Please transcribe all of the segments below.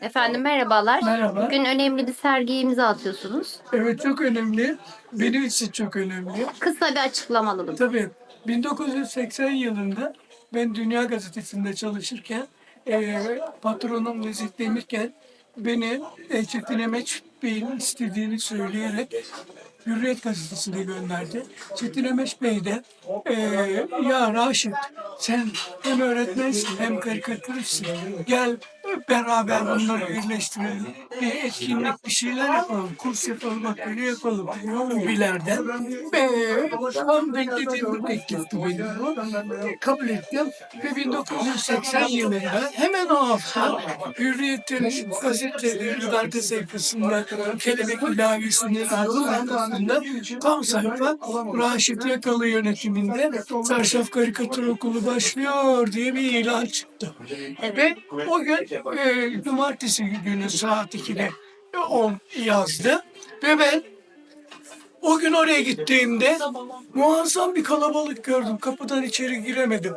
Efendim merhabalar. Merhaba. Bugün önemli bir sergiye imza atıyorsunuz. Evet çok önemli. Benim için çok önemli. Kısa bir açıklama alalım. Tabii 1980 yılında ben Dünya Gazetesi'nde çalışırken e, patronum Nezih Demirken beni e, Çetin Emeç Bey'in istediğini söyleyerek Hürriyet Gazetesi'ne gönderdi. Çetin Emeç Bey de e, ya Raşit sen hem öğretmensin hem karikatüristsin. Gel beraber bunları birleştirelim. Bir etkinlik bir şeyler yapalım. Kurs yapalım, atölye yapalım. Hobilerden. Ve tam beklediğim bir teklifti benim bu. Kabul ettim. Ve 1980 yılında hemen o hafta Hürriyet'in gazeteleri, gazete sayfasında Kelebek İlavesi'nin arkasında tam sayfa Raşit Yakalı yönetiminde Çarşaf Karikatür Okulu başlıyor diye bir ilan çıktı. Ve o gün e, cumartesi günü saat 2'de 10 yazdı. Ve ben o gün oraya gittiğimde muazzam bir kalabalık gördüm. Kapıdan içeri giremedim.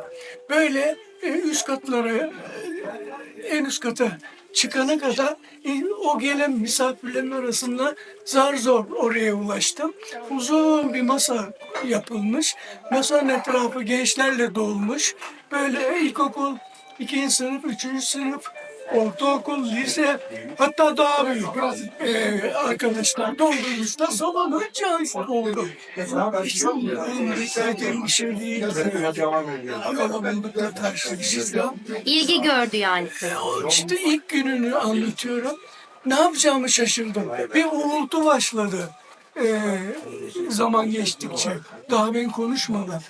Böyle e, üst katlara, e, en üst kata çıkana kadar e, o gelen misafirlerin arasında zar zor oraya ulaştım. Uzun bir masa yapılmış. Masanın etrafı gençlerle dolmuş. Böyle ilkokul, ikinci sınıf, üçüncü sınıf, ortaokul, lise hatta daha büyük e, arkadaşlar doldurmuşlar. Salonu can oldu. İlgi gördü yani. O İşte ilk gününü anlatıyorum. Ne yapacağımı şaşırdım. Bir uğultu başladı. Ee, zaman geçtikçe. Daha ben konuşmadan.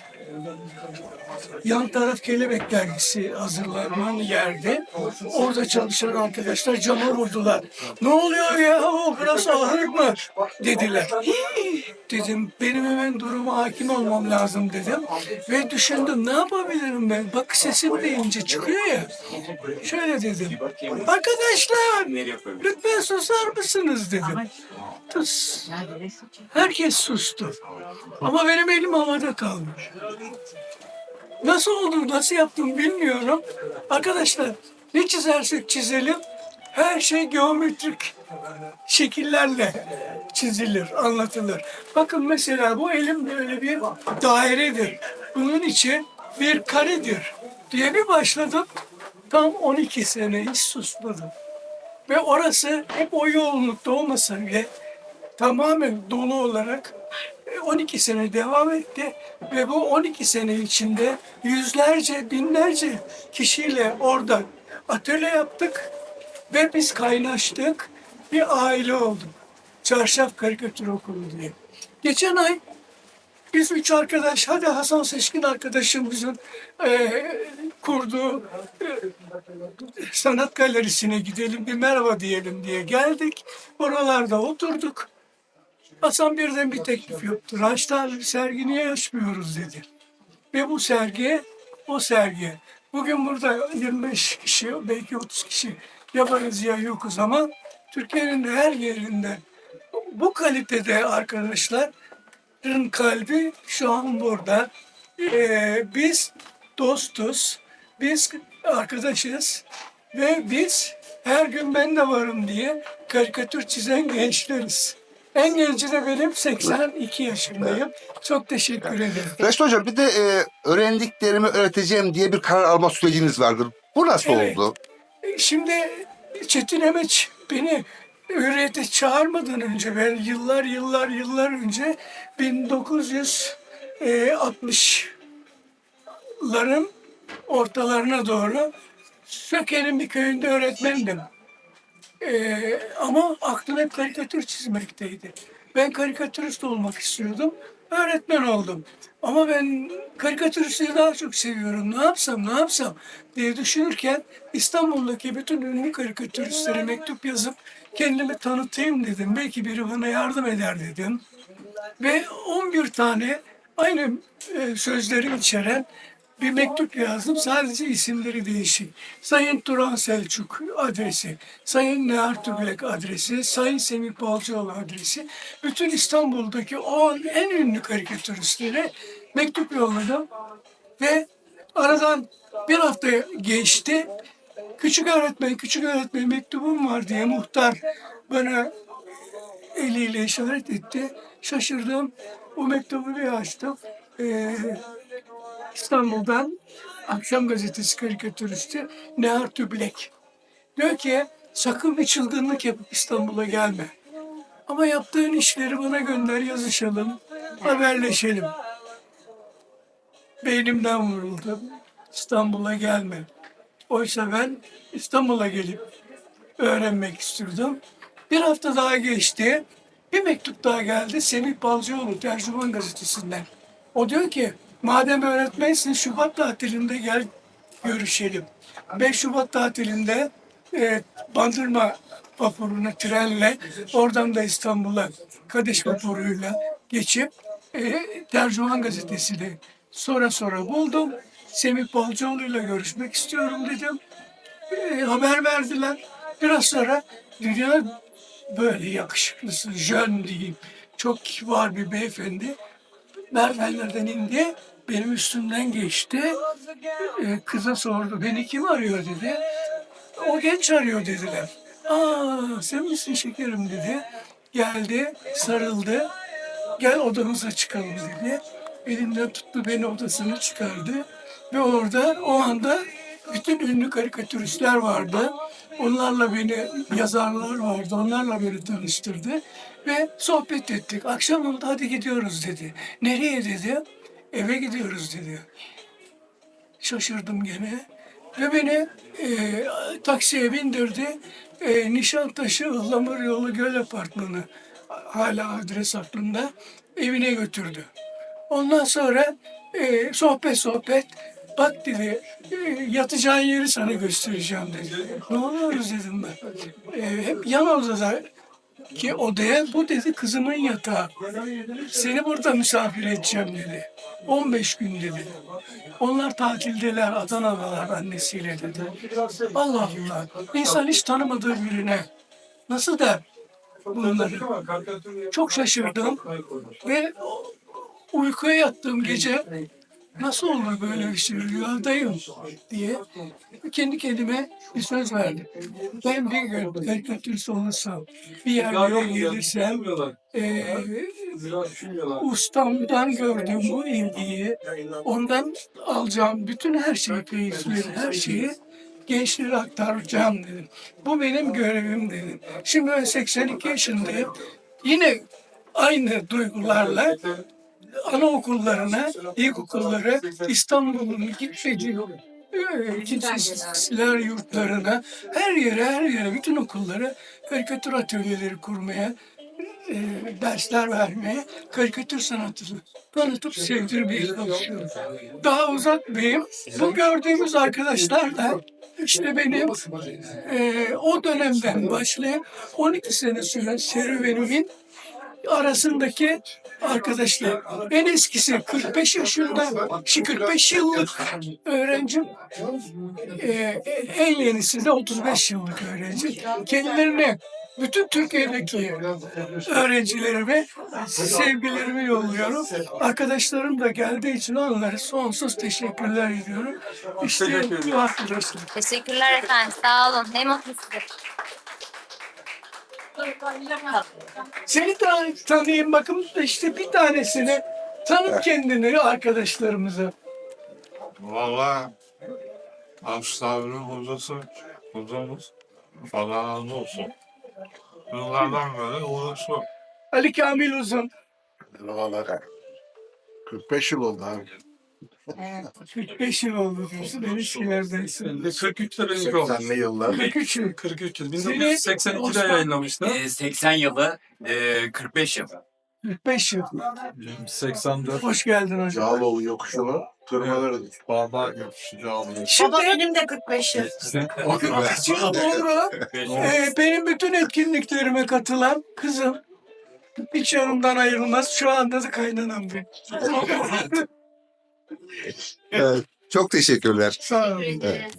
Yan taraf Kelebek Dergisi hazırlanan yerde. Orada çalışan arkadaşlar cama vurdular. Ne oluyor ya o burası ahır mı? Dediler. Dedim benim hemen duruma hakim olmam lazım dedim. Ve düşündüm ne yapabilirim ben? Bak sesim de ince çıkıyor ya. Şöyle dedim. Arkadaşlar lütfen susar mısınız dedim. Tıs. Herkes sustu. Ama benim elim havada kalmış. Nasıl oldu, nasıl yaptım bilmiyorum. Arkadaşlar ne çizersek çizelim her şey geometrik şekillerle çizilir, anlatılır. Bakın mesela bu elim böyle bir dairedir. Bunun içi bir karedir diye bir başladım. Tam 12 sene hiç susmadım. Ve orası hep o yoğunlukta olmasa bile tamamen dolu olarak 12 sene devam etti ve bu 12 sene içinde yüzlerce, binlerce kişiyle orada atölye yaptık ve biz kaynaştık. Bir aile olduk. Çarşaf Karikatür Okulu diye. Geçen ay biz üç arkadaş, hadi Hasan Seçkin arkadaşımızın eee kurduğu eee, sanat galerisine gidelim, bir merhaba diyelim diye geldik. Oralarda oturduk. Hasan birden bir teklif yaptı. Raşit abi bir sergi niye açmıyoruz dedi. Ve bu sergi, o sergi. Bugün burada 25 kişi, belki 30 kişi yaparız ya yokuz ama Türkiye'nin her yerinden bu kalitede arkadaşların kalbi şu an burada. Ee, biz dostuz, biz arkadaşız ve biz her gün ben de varım diye karikatür çizen gençleriz. En genci de benim 82 yaşındayım. Çok teşekkür ederim. Reşit Hocam bir de e, öğrendiklerimi öğreteceğim diye bir karar alma süreciniz vardır. Bu nasıl Evet. oldu? Şimdi Çetin Emeç beni Hürriyet'e çağırmadan önce ben yıllar yıllar yıllar önce 1960'ların ortalarına doğru Söke'nin bir köyünde öğretmendim. Ee, ama aklım hep karikatür çizmekteydi. Ben karikatürist olmak istiyordum. Öğretmen oldum. Ama ben karikatüristi daha çok seviyorum. Ne yapsam, ne yapsam diye düşünürken İstanbul'daki bütün ünlü karikatüristlere mektup yazıp kendimi tanıtayım dedim. Belki biri bana yardım eder dedim. Ve 11 tane aynı e, sözleri içeren bir mektup yazdım. Sadece isimleri değişik. Sayın Turan Selçuk adresi, Sayın Nehar Tübek adresi, Sayın Semih Balcıoğlu adresi. Bütün İstanbul'daki o en ünlü karikatüristlere mektup yolladım. Ve aradan bir hafta geçti. Küçük öğretmen, küçük öğretmen mektubum var diye muhtar bana eliyle işaret etti. Şaşırdım. O mektubu bir açtım. Ee, İstanbul'dan Akşam Gazetesi karikatüristi Nehar Tüblek. Diyor ki sakın bir çılgınlık yapıp İstanbul'a gelme. Ama yaptığın işleri bana gönder yazışalım, haberleşelim. Beynimden vuruldum. İstanbul'a gelme. Oysa ben İstanbul'a gelip öğrenmek istiyordum. Bir hafta daha geçti. Bir mektup daha geldi Semih Balcıoğlu Tercüman Gazetesi'nden. O diyor ki madem öğretmensin Şubat tatilinde gel görüşelim. 5 Şubat tatilinde e, Bandırma vapuruna trenle oradan da İstanbul'a Kadeş vapuruyla geçip e, Tercüman Gazetesi'ni sonra sonra buldum. Semih Balcıoğlu'yla görüşmek istiyorum dedim. E, haber verdiler. Biraz sonra dünya böyle yakışıklısı, jön diyeyim. Çok kibar bir beyefendi. Merdivenlerden indi. Benim üstümden geçti. E, kıza sordu. Beni kim arıyor dedi. O genç arıyor dediler. Aa sen misin şekerim dedi. Geldi, sarıldı. Gel odamıza çıkalım dedi. Elimden tuttu beni odasına çıkardı. Ve orada o anda bütün ünlü karikatüristler vardı. Onlarla beni, yazarlar vardı. Onlarla beni tanıştırdı. Ve sohbet ettik. Akşam oldu hadi gidiyoruz dedi. Nereye dedi. Eve gidiyoruz dedi. Şaşırdım gene. Ve beni e, taksiye bindirdi. E, Nişantaşı Ihlamur Yolu Göl Apartmanı hala adres aklımda evine götürdü. Ondan sonra e, sohbet sohbet bak dedi e, yatacağın yeri sana göstereceğim dedi. Ne oluyoruz dedim ben. E, hep yan odada ki odaya bu dedi kızımın yatağı. Seni burada misafir edeceğim dedi. 15 gün dedi. Onlar tatildeler, Adana'dalar annesiyle dedi. Allah Allah. İnsan hiç tanımadığı birine nasıl der bunları? Çok şaşırdım ve uykuya yattığım gece nasıl olur böyle bir şey rüyadayım diye kendi kendime bir söz verdim. Ben bir gün karikatürist olursam, bir yerlere gelirsem, eee ustamdan gördüğüm bu ilgiyi, ondan alacağım bütün her şeyi, keyifleri, her şeyi gençlere aktaracağım dedim. Bu benim görevim dedim. Şimdi ben 82 yaşındayım. Yine aynı duygularla anaokullarına, ilkokullara, İstanbul'un gitmediği kimsesizler yurtlarına, her yere, her yere, bütün okullara karikatür atölyeleri kurmaya, e, dersler vermeye, karikatür sanatını tanıtıp sevdirmeye çalışıyorum. Daha uzatmayayım. Bu gördüğümüz arkadaşlar da işte benim e, o dönemden başlayan 12 sene süren serüvenimin arasındaki arkadaşlar. En eskisi 45 yaşında, şu 45 yıllık öğrencim. Ee, en yenisi de 35 yıllık öğrenci. Kendilerine bütün Türkiye'deki öğrencilerime sevgilerimi yolluyorum. Arkadaşlarım da geldiği için onlara sonsuz teşekkürler ediyorum. İşte bu arkadaşlar. Teşekkürler efendim. Sağ olun. Ne mutlu. Seni tan tanıyayım bakın işte bir tanesini tanıt kendini arkadaşlarımıza. Valla Aslanın hocası, hocamız Allah razı olsun. Yıllardan beri uğraşıyor. Ali Kamil Uzun. Valla 45 yıl oldu abi. 45 yıl oldu diyorsun. En eskilerdensin. 43'te benimki olmuş. 80'li yıllar. 43 yıl. 43 yıl. Seni 1982'de Osman- yayınlamışlar. Ee, 80 yılı, e, 45 yıl. 45 yıl. 84. Hoş geldin hocam. Cağaloğlu yokuşunu tırmanırdı. Bağlar yokuşucu aldı. Şimdi benim de 45 yıl. 43 yıl doğru. Ee, benim bütün etkinliklerime katılan kızım. Hiç yanımdan ayrılmaz. Şu anda da kaynanam benim. Evet, çok teşekkürler. Sağ olun. Evet.